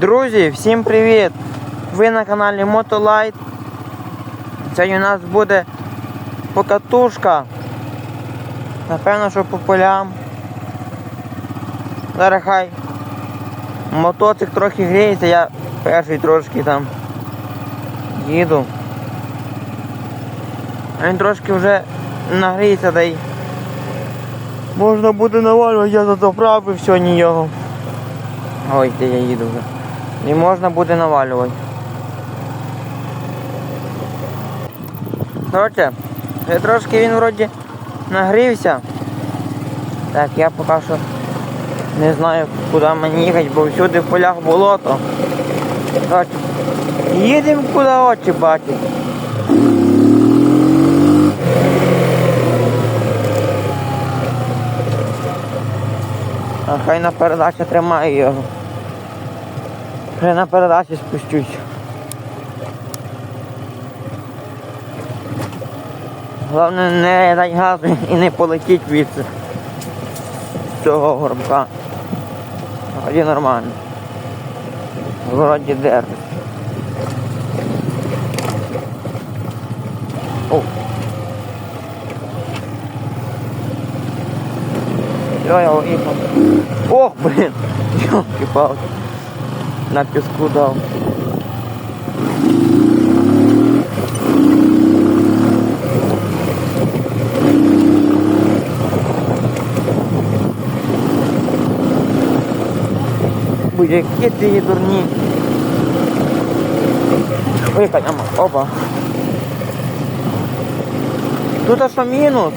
Друзі, всім привіт! Ви на каналі Мотолайт. Сьогодні у нас буде покатушка. Напевно, що по полям. Зараз хай мотоцик трохи гріється, я перший трошки там їду. Він трошки вже нагріється, да й можна буде навалювати, я заправив сьогодні його. Ой, де я їду вже. І можна буде навалювати. Коротше, вже трошки він вроді нагрівся. Так, я поки що не знаю, куди мені їхати, бо всюди в полях болото. Коротше, їдемо куди очі бачать. А хай на передачі тримає його. Вже на передачі спущусь. Головне не дай газу і не полетіть від цього горбка. Вроді нормально. Вроді держить. О. Я уїхав. Ох, блін! Йолки-палки. На піску дав. Будь які ти є дурні. Ой, коняма, опа. Тут що мінус?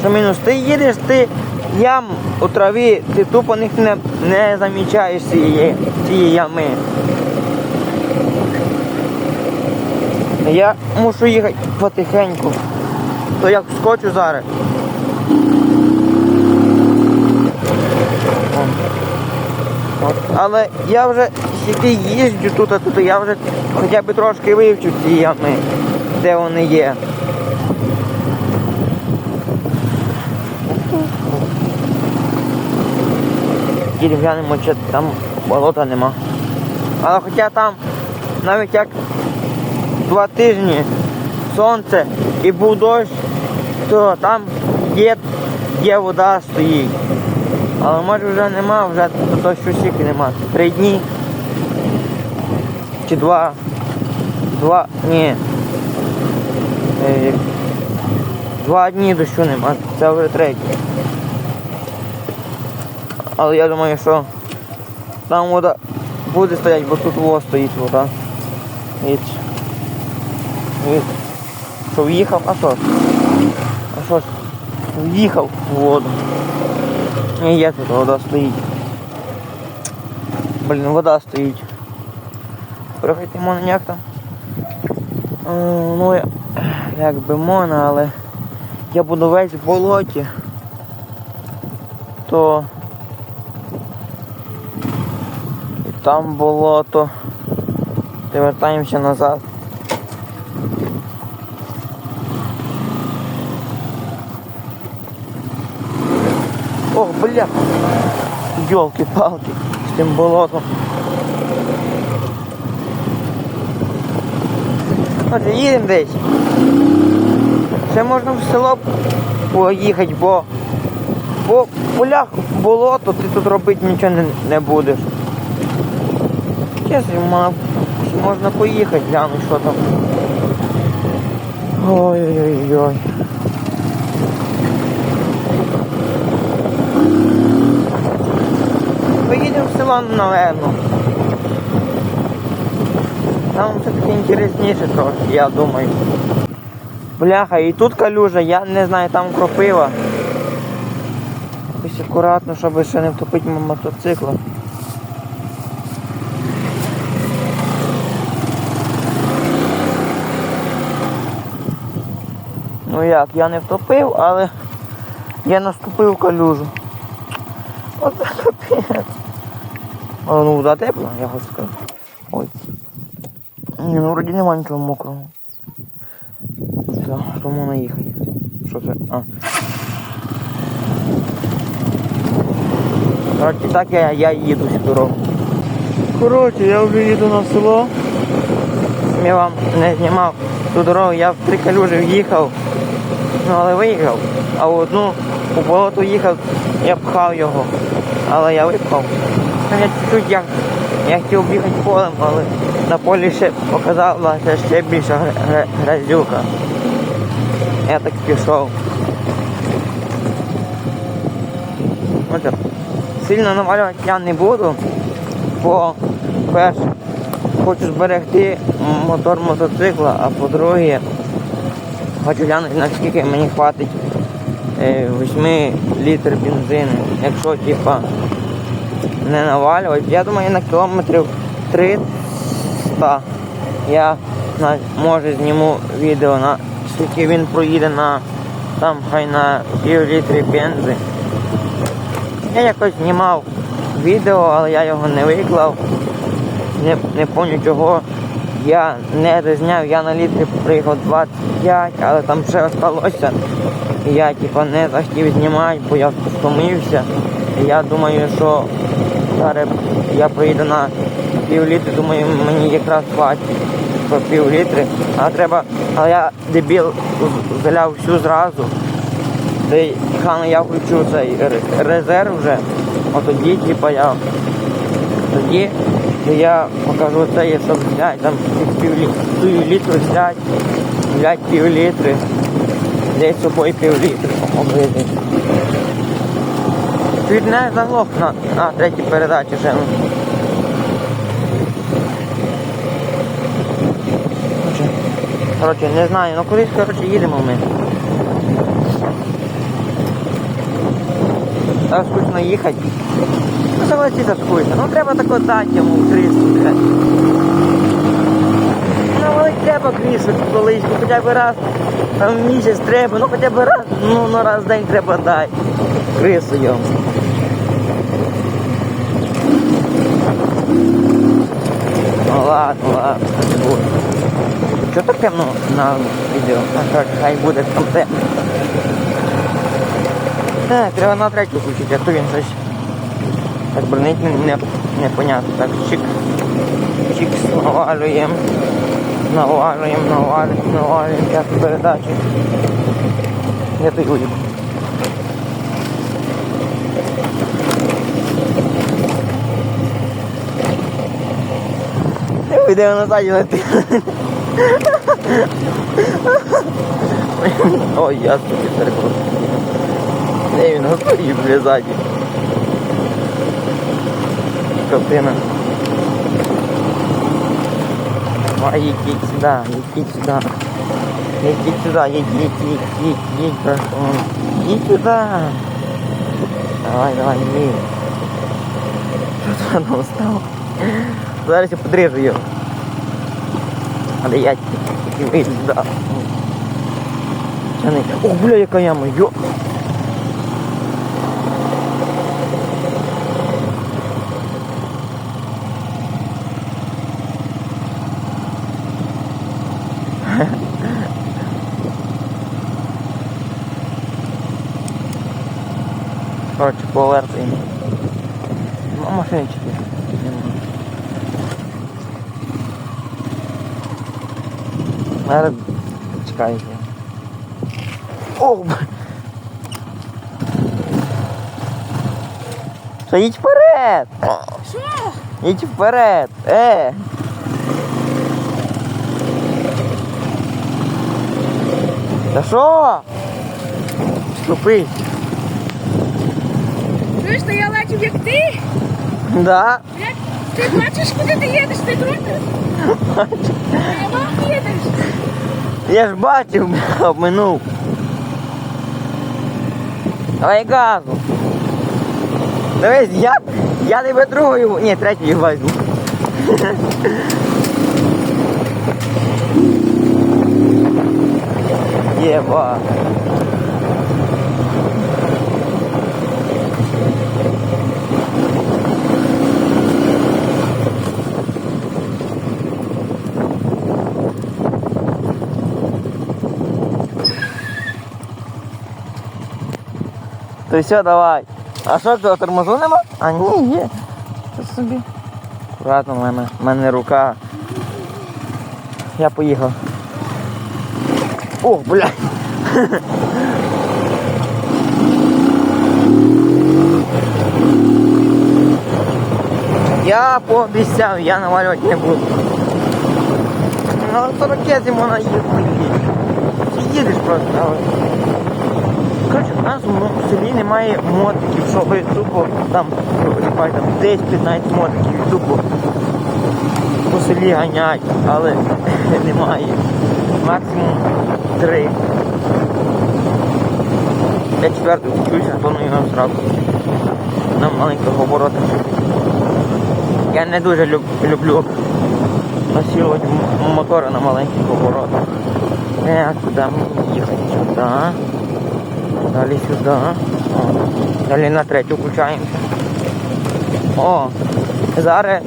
Що мінус? Ти їдеш, ти ям у траві, ти тупо них не, не замічаєш цієї, цієї ями. Я мушу їхати потихеньку. То як скочу зараз. Але я вже сюди їжджу тут, а тут я вже хоча б трошки вивчу ці ями, де вони є. Глянемо, чи там болота нема. Але хоча там навіть як два тижні сонце і був дощ, то там є, є вода стоїть. Але може вже нема, вже то що стільки нема. Три дні. Чи два. Два. Ні. Е, Два дні дощу нема. Це вже третій. Але я думаю, що там вода буде стояти, бо тут во стоїть вода. Що в'їхав, а що? А що ж? В'їхав в воду. І є тут вода стоїть. Блін, вода стоїть. Проходьте можна як там. Е, Ну я як би можна, але я буду весь в болоті. То і там болото. Ти вертаємося назад. Ох, бля. Йолки-палки з тим болотом. Отже, їдемо десь. Ще можна в село поїхати, бо по полях болото, ти тут робити нічого не, не будеш. Ма- можна поїхати, глянути, що там. Ой-ой-ой. Поїдемо в село, напевно. Там все-таки інтересніше трохи, я думаю. Бляха, і тут калюжа, я не знаю, там кропива. Якось акуратно, щоб ще не втопити мотоцикла. Ну як, я не втопив, але я наступив калюжу. От це капець. Ну вода тепла, я хочу сказати. Ой. Ні, ну вроді немає нічого мокрого. Що можна їхати? Що це? А. Коротше, так я, я їду цю дорогу. Коротше, я вже їду на село. Я вам не знімав ту дорогу, я в три калюжі в'їхав, але виїхав. А в одну у болото їхав, я пхав його, але я випхав. Ну, Я чуть-чуть як, я хотів бігати полем, але на полі ще показалася ще гра- гра- грязюка. Я так пішов. Отже, сильно навалювати я не буду, бо перше хочу зберегти мотор мотоцикла, а по-друге, хочу глянути, наскільки мені хватить е, 8 літр бензину. Якщо типа не навалювати, я думаю, на кілометрів 300 я може зніму відео на скільки він проїде на там хай на пів літрі бензи. Я якось знімав відео, але я його не виклав. Не, не пам'ятаю чого. Я не дозняв, я на літрі приїхав 25, але там ще залишилося. Я типа не захотів знімати, бо я втомився. Я думаю, що зараз я приїду на пів літри, думаю, мені якраз хватить по пів літри. А треба, але я дебіл заляв всю зразу. Та я включу цей резерв вже. От тоді, типа я тоді я покажу це, є, щоб взяти там пів літру, пів літру взяти, взяти пів літри, взяти з собою пів літри облити. Чуть не заглох на, на третій передачі ще. Коротше, не знаю, ну кудись, коротше, їдемо ми. Так скучно їхати. Ну согласіться скучно. Ну треба тако дати йому в блядь. Ну але треба крішу колись, ну хоча б раз в місяць треба, ну хоча б раз, ну на раз в день треба дати. Крису йому. Ну ладно, ладно, буде. Чого так темно на відео? А так, хай буде там темно. Так, треба на третю включити, а то він щось так бронить не, не, непонятно. Так, чик, чик, навалюємо, навалюємо, навалюємо, навалюємо, п'яту передачу. Я той уїду. Відео на сайті летить. Ой, я собі перекрутив. Де він горів вже ззаді. Картина. А їдь, їдь сюди, їдь сюди. Їдь сюди, їдь, їдь, їдь, їдь, їдь, братан. Їдь сюди. Давай, давай, їдь. Що ти там став? Зараз я подрежу його. Але я тільки вийду сюди. Тяни. О, бля, яка яма, йо. Коротше, повертаємо. Ну, машини чотири. Зараз чекайте. О! Що їдь вперед! Що? Їдь вперед! Е! Та що? Ступись! Чуєш, то я лечу, як ти? Да? Як? Ти бачиш, куди ти їдеш? Ти трудно? Прямо їдеш. Я ж бачив, обминув. Давай газу. Дивись, я, я тебе другою, ні, третьою возьму. Єба. То все, давай. А що, цього тормозу нема? А ні, є. Що собі. Аккуратно, в мене, в мене рука. Я поїхав. О, блядь! Я пообіцяв, я навалювати не буду. Ну, але 40 можна можна їхати. Ти їдеш просто, але. Коротше, в нас в селі немає мотиків, що ви тупо там, хай там 10-15 мотиків і тупо по селі ганять, але немає. Максимум три. Я четверту вчуся, планую на сраку. На маленьких оборотах. Я не дуже люб, люблю насилувати мотори на маленьких оборотах. Так, куди мені їхати? Сюди. Далі сюди. О, далі на третю включаємося. О, зараз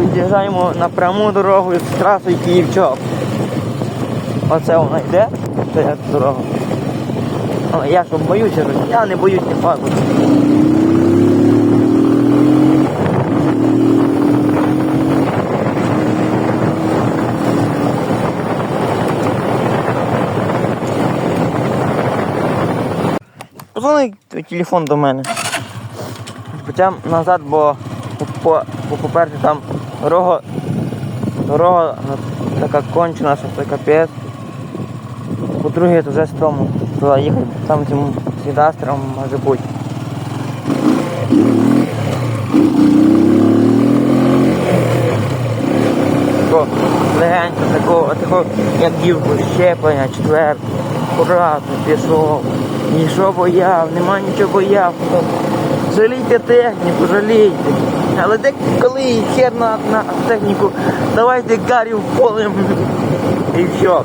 від'їжджаємо на пряму дорогу з трасою Київ-Чоп. Оце вона йде, це дорога. Але я що боюся, я не боюсь не паду. Позвони телефон до мене. Хоча назад, бо по, по, там дорога, дорога така кончена, що це капець. По-друге, це вже стрьомно туди їхати, там цим свідастром може бути. Тако, легенько, такого, такого, як дівку, щеплення, четверте, акуратно пішов. Нічого бояв, нема нічого бояв. Жалійте техніку, жалійте. Але де коли хер на, на техніку, давайте гарів полем і все.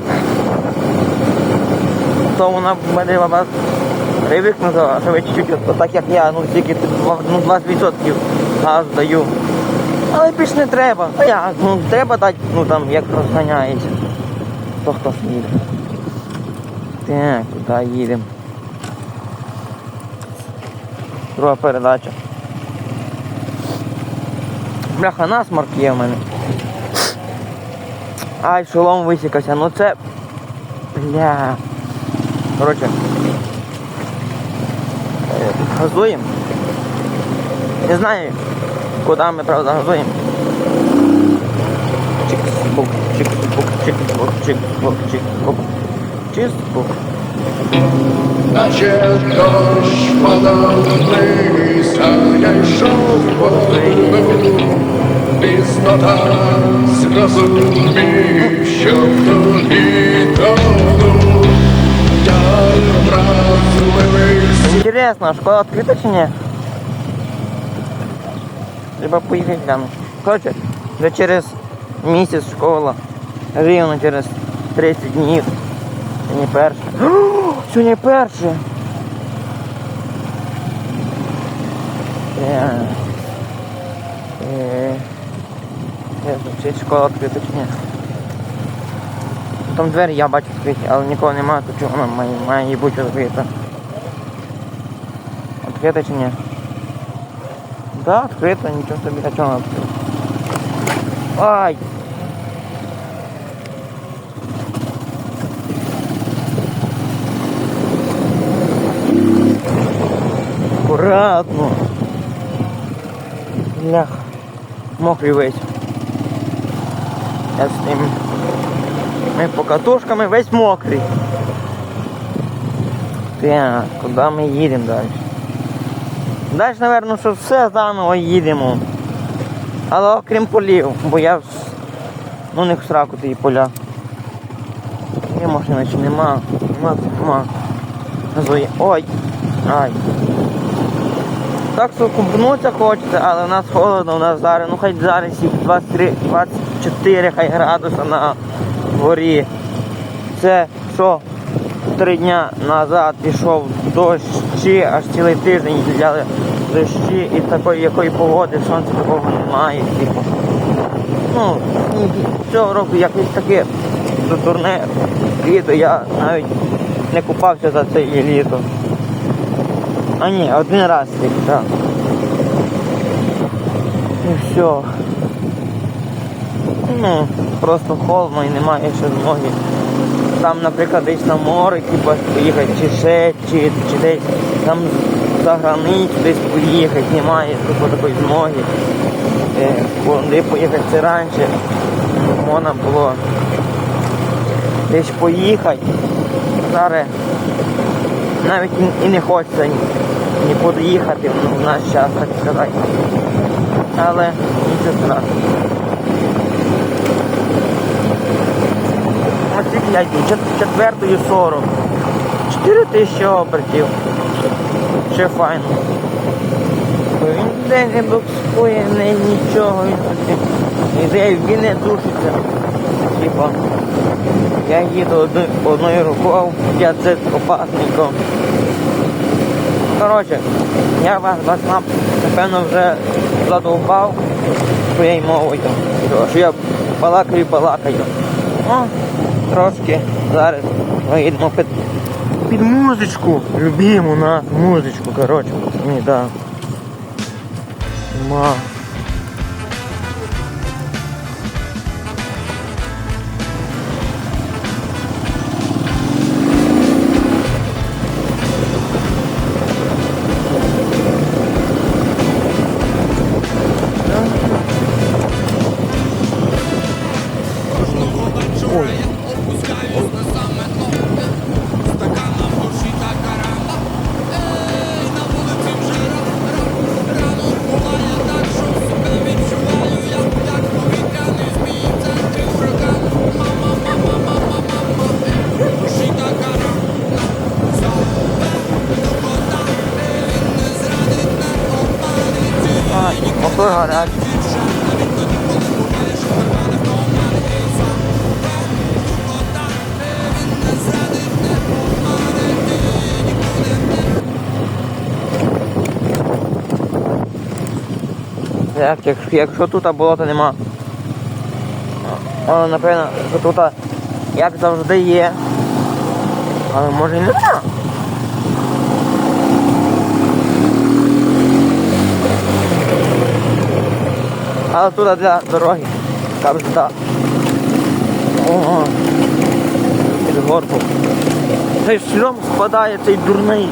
То вона мене вас привикнута, що ви чуть-чуть, так як я, ну тільки ну, 20% газ даю. Але більш не треба. А я, ну треба дати, ну там як розганяється. То хто їде. Так, куди їдемо? Друга передача. Бляха, насморк є в мене. Ай, шолом висікався, ну це. Бля. Коротше. е, Газуємо. Не знаю, куди ми правда газуємо. Чик-бук, чик-бук, чик-бук, чик-бук, чик-бук. Чик-бук. Наче дощ падав вниз, а я йшов по луну. Пізно так зрозумів, що в тобі тону. Я вразливий Интересно, а школа открыта чи ні? Треба поїхати глянути. Короче, вже через місяць школа. Рівно через 30 днів. Сьогодні перше. О, Сьогодні перше. Е, е, Не знаю, чи школа відкрита чи ні. Там двері я бачу відкриті, але нікого немає, то чого вона має, має бути відкрита. Открыто чи ні? Да, открыто, нічого собі, а чого вона відкрита? Ай! Аккуратно. Блях. Мокрий весь. Я з ним. Ми по катушками весь мокрий. Так, куди ми їдемо далі? Далі, напевно, що все заново їдемо. Але окрім полів, бо я ну не сраку ті поля. Є машина чи нема? Нема, нема. Ой! Ай. Так що купнутися хочеться, але в нас холодно, у нас зараз, ну хай зараз і 23, 24 хай градуса на дворі. Це що три дня назад пішов дощі, аж цілий тиждень взяли дощі і такої якої погоди, сонця такого немає. Типу. Ну, цього року якесь таке дурне літо, я навіть не купався за це літо. А ні, один раз тільки, так. І все. ну, просто холодно і немає ще змоги. Там, наприклад, десь на море типу, поїхати, чи ще, чи, чи десь там за границю десь поїхати, немає типу, такої змоги. Е, куди поїхати це раніше, можна було десь поїхати. Зараз навіть і- не хочеться нікуди їхати в наш час, так сказати. Але страшного. Ось скільки я четвертою 40. 4 тисячі обертів. Ще файно. Він ніде не боксує, не нічого, він він не душиться. Типа, я їду одною, рукою, я це опасненько. Коротше, я вас, вас напевно вже задовбав своєю мовою. Що я балакаю, балакаю. Ну, трошки зараз поїдемо під, під музичку. Любимо на музичку, коротше, пацани, да. Мотор гарячий. Як, якщо тут болота нема. Але напевно, що тут як завжди є. Але може і нема. Але тут для дороги. Кабзда. Ого. Під горку. Цей шльом спадає, цей дурний.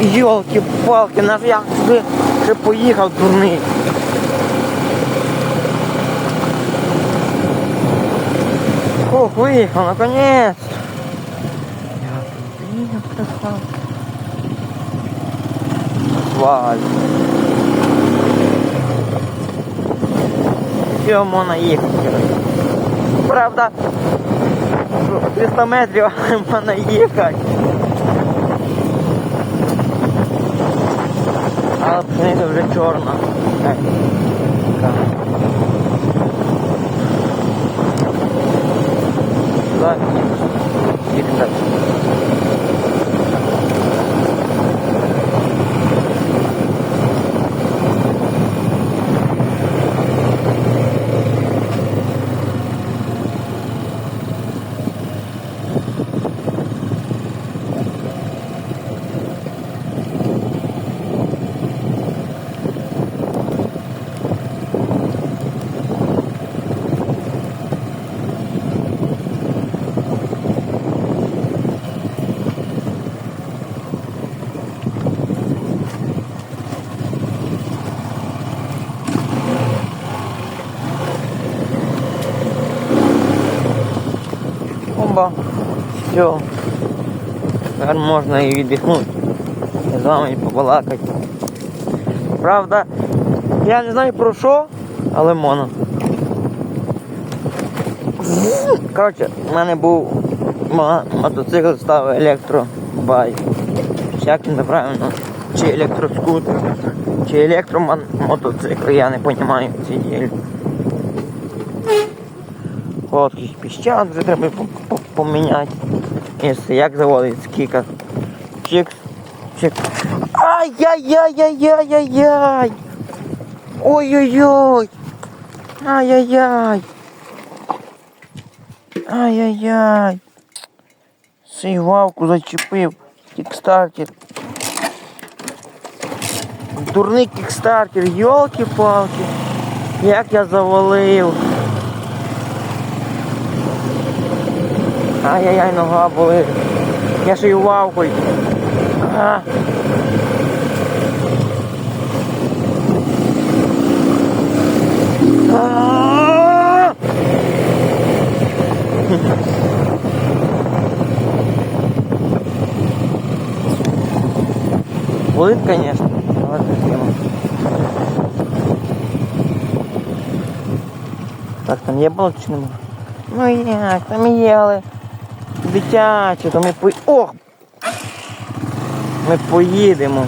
Йолки-палки, наш як сюди ще поїхав дурний. Ох, виїхав, наконец. Я тобі красав. Асфальт. Можна їхати. Правда, 300 метрів, можна їхати. Але пшениця вже чорна. Так. Так. Так. Їдемо далі. Бомба. Все. Тепер можна і віддихнути. З вами побалакати. Правда, я не знаю про що, але можна. Коротше, в мене був мотоцикл став електробайк. Як він? Чи електроскутер, чи електромотоцикл, я не розумію ці ділі. Піщан вже треба поміняти. Якщо як заводить, скільки чик, чик. Ай-яй-яй-яй-яй-яй-яй. Ой-ой-ой. Ай-яй-яй. Ай-яй-яй. Сейвавку зачепив. Кікстартер. Дурний кікстартер, йолки-палки. Як я завалив. Ай-яй-яй, нога болить. Я ще й вавкою. А. А. Болит, конечно. але тема. Так, там є болот чи? Ну як, там але дитяче, то ми по... Ох! Ми поїдемо.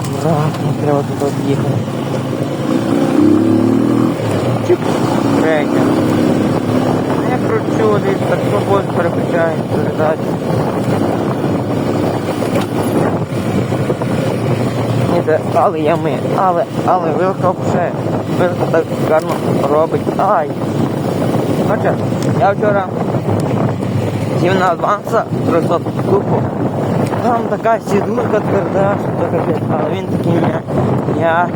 Аккуратно, треба тут об'їхати. Чик, третя. Я кручу десь, так свободу переключаю передачу. Ні, але я ми, але, але вилка вже, вилка так гарно робить. Ай! Хоча, я вчора сів на адванса 300 штуку. Там така сідушка тверда, що то але він такий м'я. Я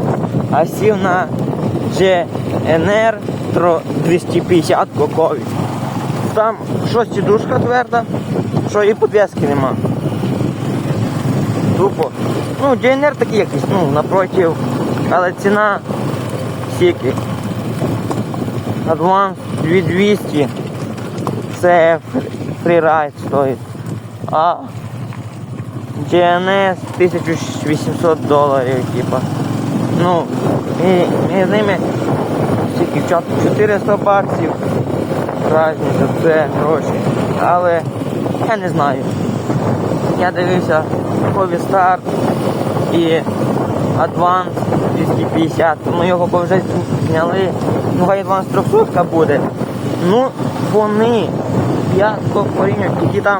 а сів на GNR 250 кокові. Там що сідушка тверда, що і подвески нема. Тупо. Ну, GNR такий якийсь, ну, напротив. Але ціна сіки. Advance 2200. Це фрірайд стоїть. А GNS 1800 доларів, типа. Ну, і, і з ними скільки чат 400 баксів. Разниця, це гроші. Але я не знаю. Я дивився Хові Старт і Advance 250. Ну його б вже зняли. Ну хай Advance 300 буде. Ну вони, я тако порівнюю, тільки там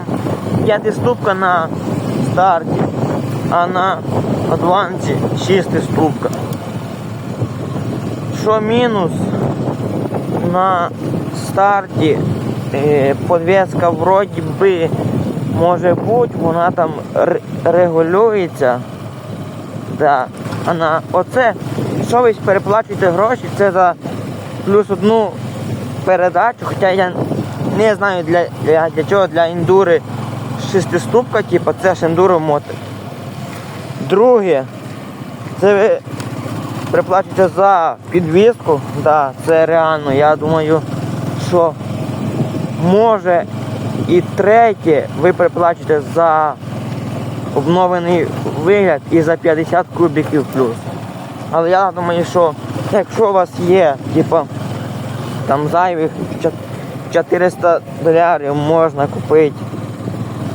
п'ятиступка на старті, а на Адвансі шестиступка. Що мінус на старті е, подвеска вроді би може бути, вона там регулюється. Да. А на оце, що ви переплачуєте гроші, це за плюс одну передачу, хоча я не знаю для, для, для чого для індури шестиступка, типу, це ж ендуро мотик. Друге, це ви приплачуєте за підвізку, да, це реально, я думаю, що може і третє, ви приплачуєте за обновлений вигляд і за 50 кубиків плюс. Але я думаю, що якщо у вас є, типу, там зайвих 400 доларів можна купити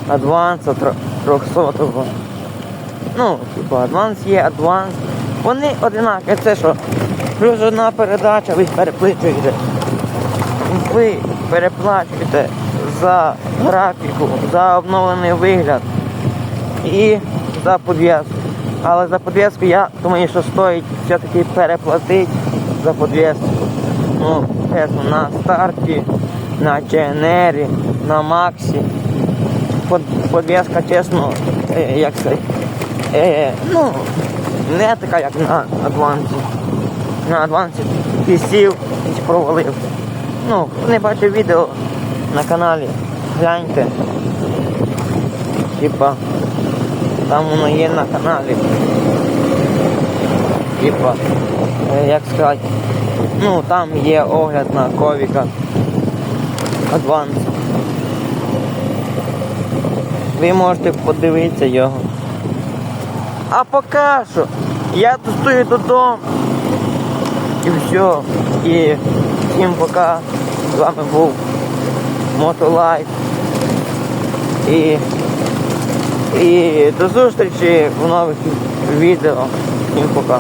адванса тр- 300 Ну, типу, адванс є, адванс. Вони одинакові, це що? Плюс одна передача, ви переплачуєте. Ви переплачуєте за графіку, за обновлений вигляд і за подв'язку. Але за подв'язку я думаю, що стоїть все-таки переплатити за подв'язку. Ну, чесно, на старті, на ЧНРі, на Максі. Подв'язка, чесно, е, як сказати, е, ну, не така, як на адвансі. На адвансі ти сів і провалив. Ну, хто не бачив відео на каналі, гляньте. Типа, там воно є на каналі. Типа, е, як сказати, ну там є огляд на ковіка. Адванс. Ви можете подивитися його. А поки що я тут стою додому. І все. І всім пока. З вами був Мотолайф. І, і до зустрічі в нових відео. Всім пока.